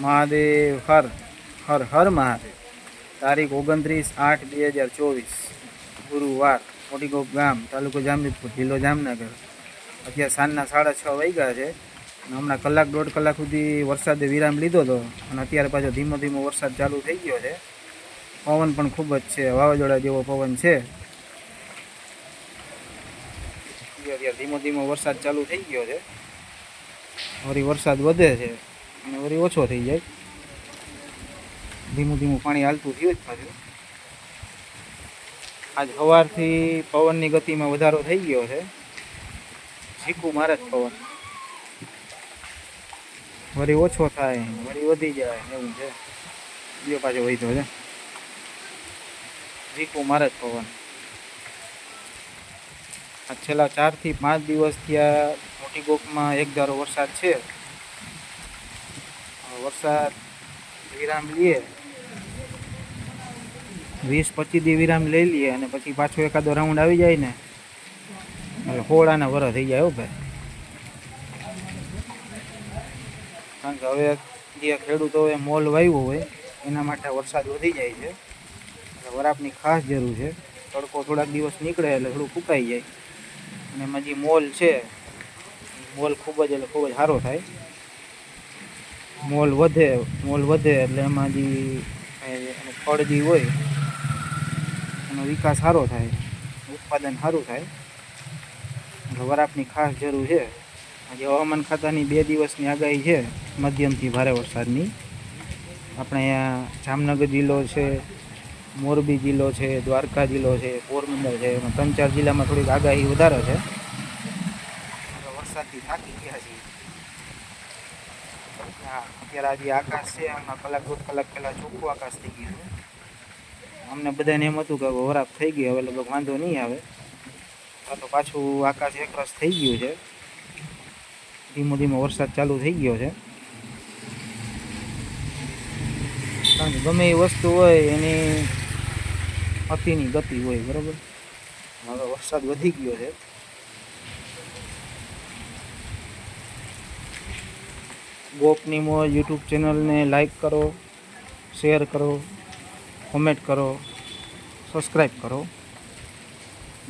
મહાદેવ, હર હર હર મહાદેવ. તારીખ ઓગણત્રીસ આઠ બે હજાર ચોવીસ, ગુરુવાર મોટીકોપ ગામ, તાલુકો જામનગર જિલ્લો જામનગર. અત્યારે સાંજના સાડા છ વાગ્યા છે. હમણાં કલાક, દોઢ કલાક સુધી વરસાદે વિરામ લીધો હતો. અને અત્યારે પાછો ધીમો ધીમો વરસાદ ચાલુ થઈ ગયો છે. પવન પણ ખૂબ જ છે. વાવાઝોડા જેવો પવન છે. ધીમો ધીમો વરસાદ ચાલુ થઈ ગયો છે. વળી વરસાદ વધે છે. અને વળી ઓછો થઈ જાય. ધીમું ધીમું પાણી હાલતું થયું જ પાછું. આજ સવારથી પવનની ગતિમાં વધારો થઈ ગયો છે. ઝીકું મારે જ પવન. વળી ઓછો થાય, વળી વધી જાય એવું છે. બીજો પાછો વધ્યો છે. ઝીકું મારે જ પવન. છેલ્લા ચારથી પાંચ દિવસ ત્યાં મોટી ગોકમાં એક ધારો વરસાદ છે. વરસાદ, વિરામ લઈએ. વીસ પચીસ દી વિરામ લઈ લઈએ અને પછી પાછો એકાદો રાઉન્ડ આવી જાય ને, એટલે હોળાના વર થઈ જાય ભાઈ. કારણ કે હવે જે ખેડૂતોએ મોલ વાવ્યો હોય, એના માટે વરસાદ વધી જાય છે. એટલે વરાપની ખાસ જરૂર છે. તડકો થોડાક દિવસ નીકળે એટલે થોડું ફૂંકાઈ જાય. અને એમાં જે મોલ છે, મોલ ખૂબ જ એટલે ખૂબ જ સારો થાય. મોલ વધે મોલ વધે એટલે એમાં જે ફળ જે હોય, એનો વિકાસ સારો થાય, ઉત્પાદન સારું થાય. એટલે વરાપની ખાસ જરૂર છે. આજે હવામાન ખાતાની બે દિવસની આગાહી છે, મધ્યમથી ભારે વરસાદની. આપણે અહીંયા જામનગર જિલ્લો છે, મોરબી જિલ્લો છે, દ્વારકા જિલ્લો છે, પોરબંદર છે, એમાં ત્રણ ચાર જિલ્લામાં થોડીક આગાહી વધારે છે. વરસાદથી થાકી ગયા છીએ. હા, અત્યારે આજે આકાશ છે હમણાં કલાક દોઢ કલાક પહેલાં ચોખ્ખું આકાશ થઈ ગયું અમને બધાને એમ હતું કે વરાપ થઈ ગયો હવે લગભગ વાંધો નહીં આવે. આ તો પાછું આકાશ એકરસ થઈ ગયું છે. ધીમો ધીમો વરસાદ ચાલુ થઈ ગયો છે. કારણ કે ગમે એ વસ્તુ હોય, એની અતિની ગતિ હોય, બરાબર? હવે વરસાદ વધી ગયો છે. ગોપની મોજ યુટ્યુબ ચેનલને લાઈક કરો, શેર કરો, કોમેન્ટ કરો, સબસ્ક્રાઈબ કરો.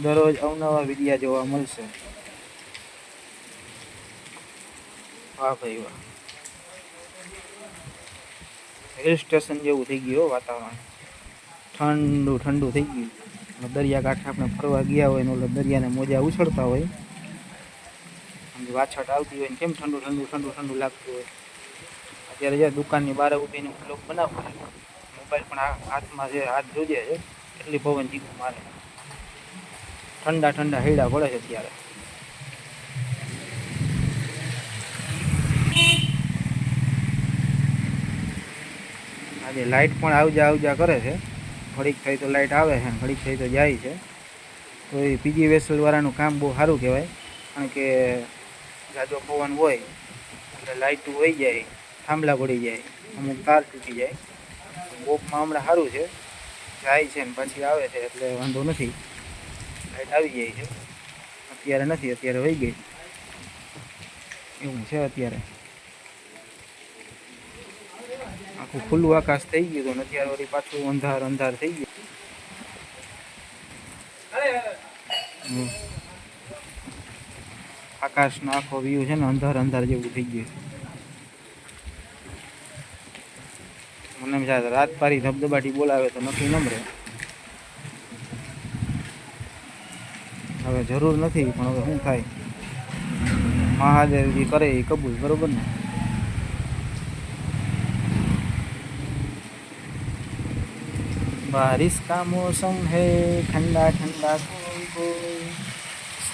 દરરોજ અવનવા વિડીયા જોવા મળશે. વાહ ભાઈ વાહ. હિલ સ્ટેશન જેવું થઈ ગયું વાતાવરણ. ઠંડુ ઠંડુ થઈ ગયું. દરિયાકાંઠે દરિયા કાંઠે આપણે ફરવા ગયા હોય ને ઓલા દરિયાને મોજા ઉછળતા હોય. આમ જે વાછટ આવતી હોય ને કેમ ઠંડુ ઠંડુ ઠંડુ ઠંડુ લાગતું હોય? અત્યારે જે દુકાનની બહાર ઊભીને લોક બનાવતો હોય મોબાઈલ પણ હાથમાં જે હાથ જોજે છે. એટલી પવન ચીકું મારે. ઠંડા ઠંડા હૈડા પડે છે અત્યારે. આજે લાઇટ પણ આવજા આવજા કરે છે. ઘડીક થઈ તો લાઇટ આવે છે ઘડીક થઈ તો જાય છે. તો એ પીજી વેસલવાળાનું કામ બહુ સારું કહેવાય. કારણ કે જાજો પવન હોય, એટલે લાઇટ વહી જાય, થાંભલા પડી જાય, અમુક તાર તૂટી જાય. બોપમાં હમણાં સારું છે, જાય છે ને પછી આવે છે, એટલે વાંધો નથી. લાઇટ આવી જાય છે. અત્યારે નથી, અત્યારે વહી ગઈ. એવું છે અત્યારે. આખું ખુલ્લું આકાશ થઈ ગયું તો અત્યારે વળી પાછું અંધાર અંધાર થઈ ગયું. આકાશનો આખો વ્યૂ છે ને અંધાર અંધાર જેવું થઈ ગયું મને એમ થાય, રાત પારી ધબધબાટી બોલાવે તો નથી નમરે હવે જરૂર નથી, પણ હવે શું થાય? મહાદેવજી કરે એ કબૂલ, બરોબર ને? બારિશ કા મોસમ હે? ઠંડા ઠંડા કોઈ કોઈ.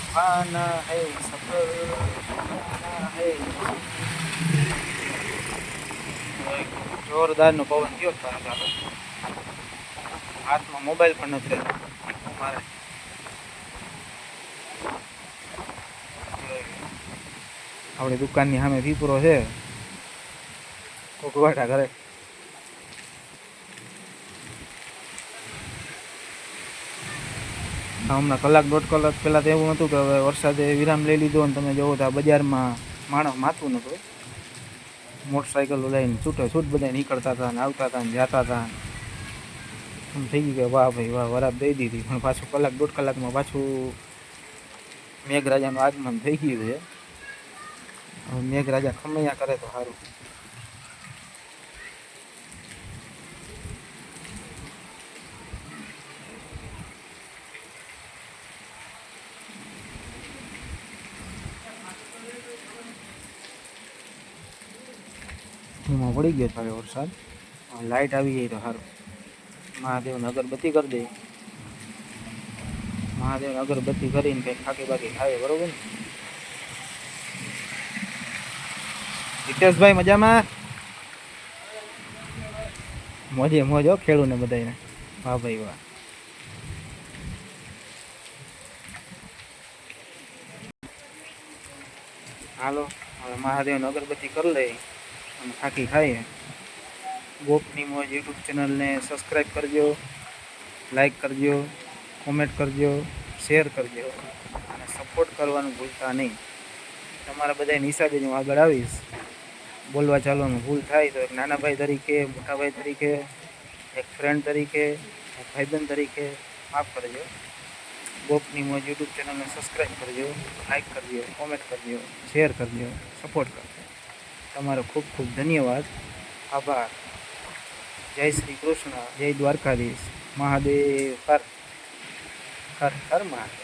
सुहाना है सफर सुहाना है જોરદાર નો પવન થયો તારે ચાલો હાથમાં મોબાઈલ પણ નથી રહેતો મારે આપણી દુકાનની સામે પીપરો છે કોકવાટા કરે હમણાં કલાક દોઢ કલાક પહેલાં તો એવું હતું કે હવે વરસાદે વિરામ લઈ લીધો અને તમે જોવો તો આ બજારમાં માણસ માથું નહોતું. મોટરસાઇકલ લઈને છૂટે છૂટ બધા નીકળતા હતા ને આવતા હતા ને જતા હતા એમ થઈ ગયું કે વાહ ભાઈ, વાહ, વરાપ દઈ દીધી. પણ પાછું કલાક દોઢ કલાકમાં પાછું મેઘરાજાનું આગમન થઈ ગયું છે. મેઘરાજા ખમૈયા કરે તો સારું એમાં પડી ગયો હવે વરસાદ. લાઇટ આવી ગઈ તો સારું મહાદેવને અગરબત્તી કરી દે. મહાદેવને અગરબત્તી કરીને કંઈક ખાકી બાકી ખાવે બરોબર ને? હિતેશભાઈ મજામાં? મોજે મોજ હો ખેડૂને બધાને વાહ ભાઈ વાહ. હાલો, હવે મહાદેવને અગરબત્તી કરી લઈ. અને ખાકી ખાઈએ. ગોપની મોજ યુટ્યુબ ચેનલને સબસ્ક્રાઈબ કરજો લાઈક કરજો કોમેન્ટ કરજો શેર કરજો અને સપોર્ટ કરવાનું ભૂલતા નહીં. તમારા બધાની હિસાબે જ હું આગળ આવીશ. બોલવા ચાલવાનું ભૂલ થાય તો એક નાના ભાઈ તરીકે મોટા ભાઈ તરીકે, એક ફ્રેન્ડ તરીકે, એક ભાઈબંધ તરીકે માફ કરજો. ગોપની મોજ યુટ્યુબ ચેનલને સબસ્ક્રાઈબ કરજો લાઈક કરજો કોમેન્ટ કરજો શેર કરજો સપોર્ટ કરજો. તમારો ખૂબ ખૂબ ધન્યવાદ. આભાર. જય શ્રી કૃષ્ણ. જય દ્વારકાધીશ. મહાદેવ. હર. હર હર મહાદેવ.